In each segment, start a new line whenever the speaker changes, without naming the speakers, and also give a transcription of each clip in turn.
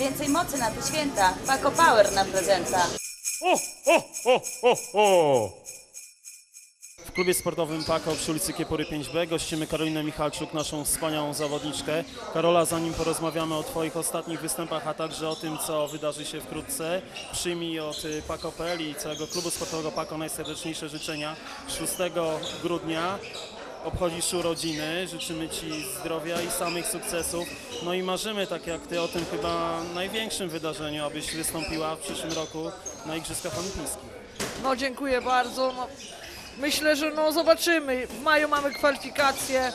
Więcej mocy na te święta. Paco Power na prezenta.
O, o, o, o, o! W klubie sportowym Pako przy ulicy Kiepury 5B gościmy Karolinę Michalczuk, naszą wspaniałą zawodniczkę. Karola, zanim porozmawiamy o Twoich ostatnich występach, a także o tym, co wydarzy się wkrótce, przyjmij od y, Pako.pl i całego klubu sportowego Pako najserdeczniejsze życzenia. 6 grudnia obchodzisz urodziny, życzymy Ci zdrowia i samych sukcesów. No i marzymy, tak jak Ty, o tym chyba największym wydarzeniu, abyś wystąpiła w przyszłym roku na Igrzyskach Olimpijskich.
No dziękuję bardzo. No, myślę, że no zobaczymy. W maju mamy kwalifikacje, e,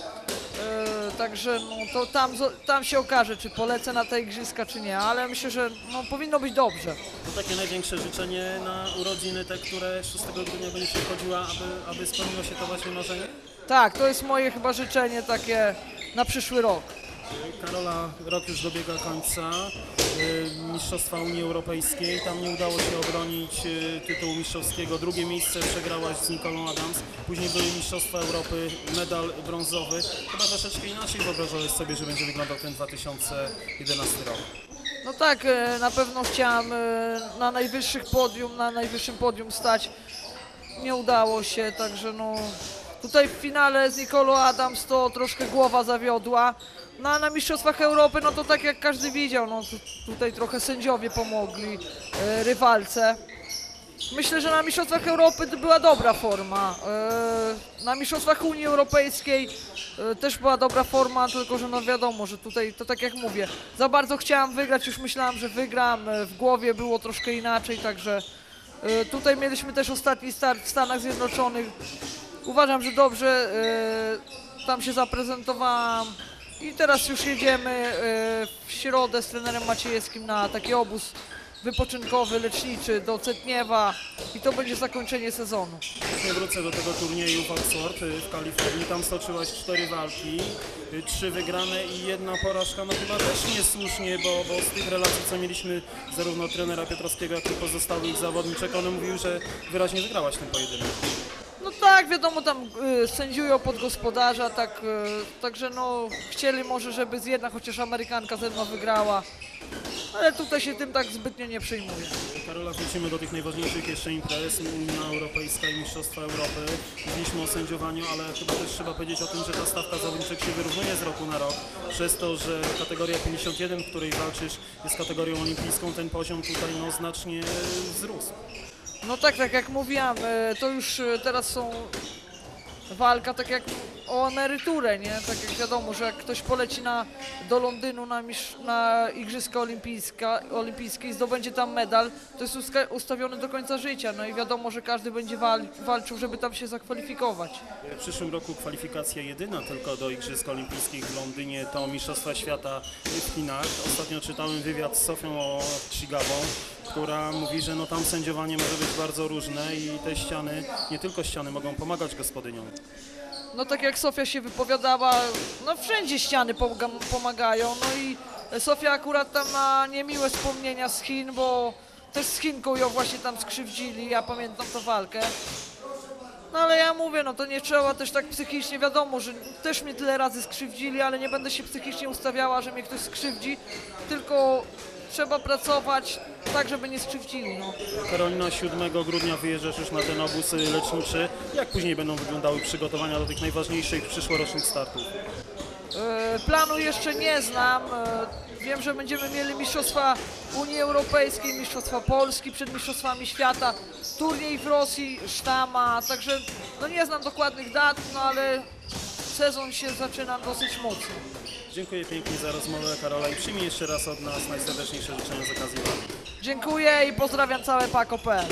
także no, to tam, tam się okaże, czy polecę na te igrzyska, czy nie, ale myślę, że no, powinno być dobrze.
To takie największe życzenie na urodziny, te, które 6 grudnia będzie się wchodziła, aby, aby spełniło się to właśnie marzenie?
Tak, to jest moje chyba życzenie takie na przyszły rok.
Karola, rok już dobiega końca. y, Mistrzostwa Unii Europejskiej. Tam nie udało się obronić y, tytułu mistrzowskiego. Drugie miejsce przegrałaś z Nikolą Adams. Później były Mistrzostwa Europy, medal brązowy. Chyba troszeczkę inaczej wyobrażałeś sobie, że będzie wyglądał ten 2011 rok.
No tak, e, na pewno chciałam na najwyższych podium, na najwyższym podium stać. Nie udało się, także no tutaj w finale z Nikolą Adams to troszkę głowa zawiodła. No a na Mistrzostwach Europy, no to tak jak każdy widział, no tu- tutaj trochę sędziowie pomogli e, rywalce. Myślę, że na Mistrzostwach Europy to była dobra forma. E, Na Mistrzostwach Unii Europejskiej e, też była dobra forma, tylko że no wiadomo, że tutaj to tak jak mówię, za bardzo chciałam wygrać, już myślałam, że wygram, e, w głowie było troszkę inaczej, także tutaj mieliśmy też ostatni start w Stanach Zjednoczonych. Uważam, że dobrze e, tam się zaprezentowałam i teraz już jedziemy e, w środę z trenerem Maciejewskim na taki obóz wypoczynkowy, leczniczy do Cetniewa i to będzie zakończenie sezonu.
Właśnie wrócę do tego turnieju w Oxford y, w Kalifornii. Tam stoczyłaś cztery walki, y, trzy wygrane i jedna porażka. No chyba też niesłusznie, bo, bo z tych relacji, co mieliśmy zarówno trenera Piotrowskiego, jak i pozostałych zawodniczek, one mówiły, że wyraźnie wygrałaś ten pojedynek.
Tak, wiadomo, tam y, sędziują pod gospodarza, tak, y, także no chcieli może, żeby z jedna chociaż Amerykanka ze mną wygrała, ale tutaj się tym tak zbytnio nie przejmuję.
Karola, wrócimy do tych najważniejszych jeszcze imprez, Unia Europejska i Mistrzostwa Europy. Mówiliśmy o sędziowaniu, ale chyba też trzeba powiedzieć o tym, że ta stawka zawodniczek się wyrównuje z roku na rok. Przez to, że kategoria 51, w której walczysz, jest kategorią olimpijską, ten poziom tutaj no, znacznie wzrósł.
No tak, tak jak mówiłam, e, to już e, teraz są walka tak jak o emeryturę, nie? Tak jak wiadomo, że jak ktoś poleci na, do Londynu na, na Igrzyska Olimpijska, Olimpijskie i zdobędzie tam medal, to jest ustawiony do końca życia. No i wiadomo, że każdy będzie wal- walczył, żeby tam się zakwalifikować.
W przyszłym roku kwalifikacja jedyna tylko do Igrzysk Olimpijskich w Londynie to Mistrzostwa Świata w Chinach. Ostatnio czytałem wywiad z Sofią Chigawą, która mówi, że no tam sędziowanie może być bardzo różne i te ściany, nie tylko ściany, mogą pomagać gospodyniom.
No tak jak Sofia się wypowiadała, no wszędzie ściany pomaga- pomagają. No i Sofia akurat tam ma niemiłe wspomnienia z Chin, bo też z Chinką ją właśnie tam skrzywdzili, ja pamiętam tę walkę. No ale ja mówię, no to nie trzeba też tak psychicznie, wiadomo, że też mnie tyle razy skrzywdzili, ale nie będę się psychicznie ustawiała, że mnie ktoś skrzywdzi, tylko trzeba pracować tak, żeby nie skrzywdzili, no.
Karolina, 7 grudnia wyjeżdżasz już na ten obóz leczniczy. Jak później będą wyglądały przygotowania do tych najważniejszych przyszłorocznych startów?
E, Planu jeszcze nie znam. E, Wiem, że będziemy mieli Mistrzostwa Unii Europejskiej, Mistrzostwa Polski przed Mistrzostwami Świata, turniej w Rosji, sztama, także no nie znam dokładnych dat, no ale sezon się zaczyna dosyć mocno.
Dziękuję pięknie za rozmowę, Karola, i przyjmij jeszcze raz od nas najserdeczniejsze życzenia z okazji.
Dziękuję i pozdrawiam całe Pako.pl.